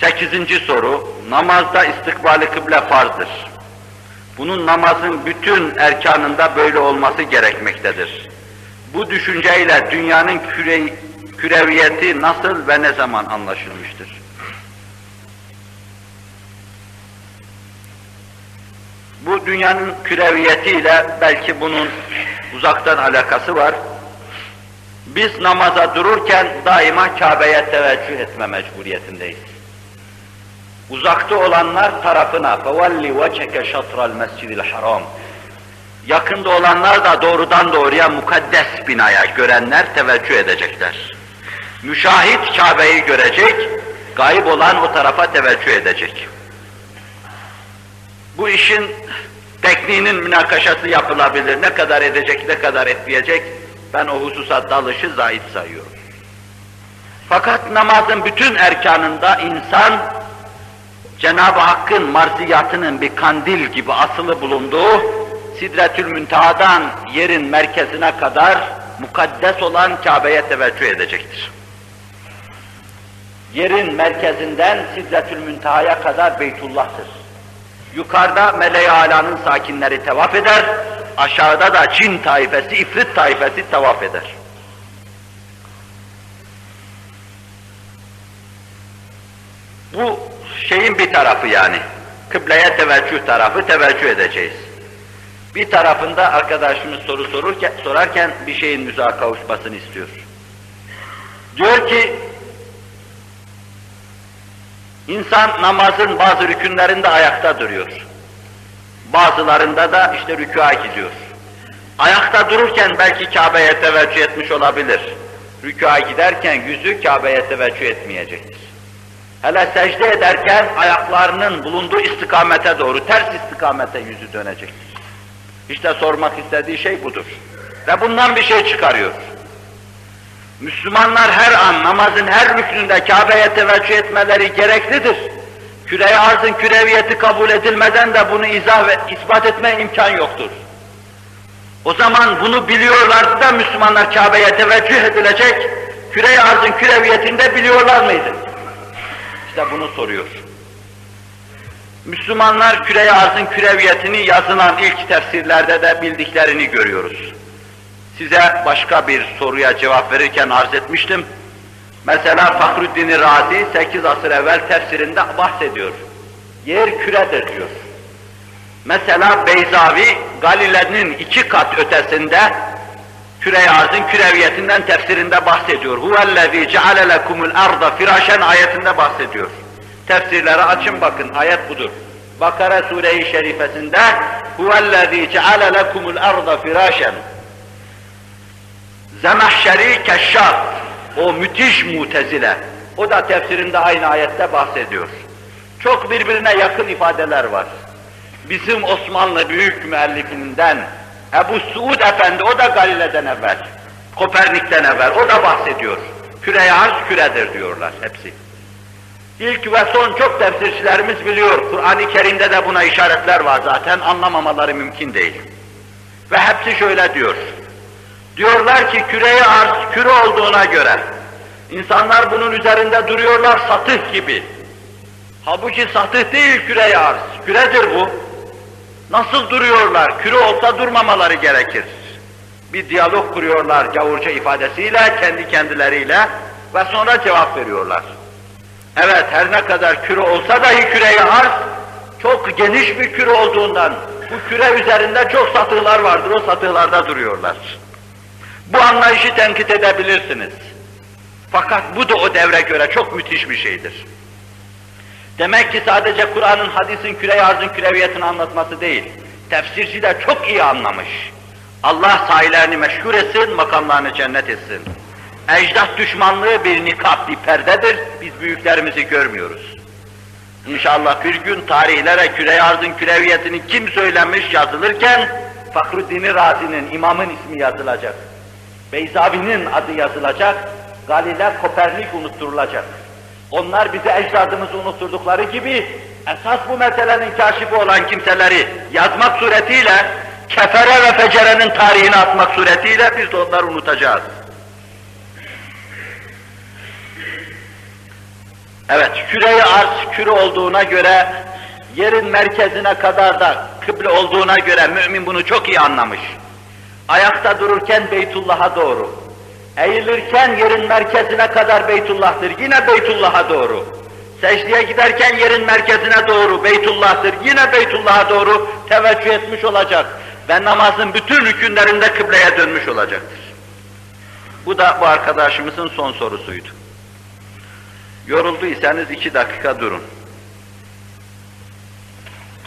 Sekizinci soru, namazda istikbali kıble farzdır. Bunun namazın bütün erkanında böyle olması gerekmektedir. Bu düşünceyle dünyanın küre, küreviyeti nasıl ve ne zaman anlaşılmıştır? Bu dünyanın küreviyetiyle belki bunun uzaktan alakası var. Biz namaza dururken daima Kabe'ye teveccüh etme mecburiyetindeyiz. Uzakta olanlar tarafına فَوَلِّ وَجَكَ شَطْرَ الْمَسْجِدِ الْحَرَامِ Yakında olanlar da doğrudan doğruya mukaddes binaya görenler teveccüh edecekler. Müşahit Kabe'yi görecek, gayb olan o tarafa teveccüh edecek. Bu işin tekniğinin münakaşası yapılabilir. Ne kadar edecek, ne kadar etmeyecek, ben o hususa dalışı zahit sayıyorum. Fakat namazın bütün erkanında insan, Cenab-ı Hakk'ın marziyatının bir kandil gibi asılı bulunduğu, Sidretül Münteha'dan yerin merkezine kadar mukaddes olan Kabe'ye teveccüh edecektir. Yerin merkezinden Sidretül Münteha'ya kadar Beytullah'tır. Yukarıda Mele-i Ala'nın sakinleri tevaf eder, aşağıda da cin taifesi, ifrit taifesi tevaf eder. Bu şeyin bir tarafı yani. Kıbleye teveccüh tarafı, teveccüh edeceğiz. Bir tarafında arkadaşımız soru sorurken, sorarken bir şeyin müzaha kavuşmasını istiyor. Diyor ki, insan namazın bazı rükünlerinde ayakta duruyor. Bazılarında da işte rükûa gidiyor. Ayakta dururken belki Kabe'ye teveccüh etmiş olabilir. Rükûa giderken yüzü Kabe'ye teveccüh etmeyecektir. Hele secde ederken ayaklarının bulunduğu istikamete doğru, ters istikamete yüzü dönecektir. İşte sormak istediği şey budur. Ve bundan bir şey çıkarıyor. Müslümanlar her an namazın her rüknünde Kabe'ye teveccüh etmeleri gereklidir. Küre-i arzın küreviyeti kabul edilmeden de bunu izah ve ispat etme imkan yoktur. O zaman bunu biliyorlardı da Müslümanlar Kabe'ye teveccüh edilecek, küre-i arzın küreviyetinde biliyorlar mıydı? İşte bunu soruyor. Müslümanlar küre arzın küreviyetini yazılan ilk tefsirlerde de bildiklerini görüyoruz. Size başka bir soruya cevap verirken arz etmiştim. Mesela Fahruddin Razi 8 asır evvel tefsirinde bahsediyor. Yer küredir diyor. Mesela Beyzavi Galile'nin iki kat ötesinde küre arzın küreviyetinden tefsirinde bahsediyor. Huvellezî ceale lekumul arda firaşen ayetinde bahsediyor. Tefsirleri açın bakın, ayet budur. Bakara Sure-i Şerifesinde huvellezî ceale lekumul arda firaşen Zemahşeri Keşşaf o müthiş mutezile o da tefsirinde aynı ayette bahsediyor. Çok birbirine yakın ifadeler var. Bizim Osmanlı büyük müellifinden Ebu Suud Efendi, o da Galile'den evvel, Kopernik'ten evvel, o da bahsediyor. Küre arz küredir diyorlar hepsi. İlk ve son çok tefsirçilerimiz biliyor, Kur'an-ı Kerim'de de buna işaretler var zaten, anlamamaları mümkün değil. Ve hepsi şöyle diyor, diyorlar ki küreye arz küre olduğuna göre, insanlar bunun üzerinde duruyorlar satıh gibi. Halbuki satıh değil küreye arz, küredir bu. Nasıl duruyorlar? Küre olsa durmamaları gerekir. Bir diyalog kuruyorlar gavurca ifadesiyle, kendi kendileriyle ve sonra cevap veriyorlar. Evet, her ne kadar küre olsa dahi küreye arz, çok geniş bir küre olduğundan, bu küre üzerinde çok satıhlar vardır, o satıhlarda duruyorlar. Bu anlayışı tenkit edebilirsiniz. Fakat bu da o devre göre çok müthiş bir şeydir. Demek ki sadece Kur'an'ın, hadisin küre arzın küreviyetini anlatması değil, tefsirci de çok iyi anlamış. Allah sahillerini meşhur etsin, makamlarını cennet etsin. Ecdat düşmanlığı bir nikap, bir perdedir, biz büyüklerimizi görmüyoruz. İnşallah bir gün tarihlere küre arzın küreviyetini kim söylemiş yazılırken, Fahruddin Razi'nin, imamın ismi yazılacak. Beyzavi'nin adı yazılacak, Galile Kopernik unutturulacak. Onlar bize ecdadımızı unutturdukları gibi esas bu meselenin kaşifi olan kimseleri yazmak suretiyle kefere ve fecerenin tarihini atmak suretiyle biz de onları unutacağız. Evet, küreyi arz küre olduğuna göre, yerin merkezine kadar da kıble olduğuna göre mümin bunu çok iyi anlamış. Ayakta dururken Beytullah'a doğru, eğilirken yerin merkezine kadar Beytullah'tır, yine Beytullah'a doğru. Secdeye giderken yerin merkezine doğru Beytullah'tır, yine Beytullah'a doğru teveccüh etmiş olacak. Ve namazın bütün rükünlerinde kıbleye dönmüş olacaktır. Bu da bu arkadaşımızın son sorusuydu. Yorulduysanız iki dakika durun.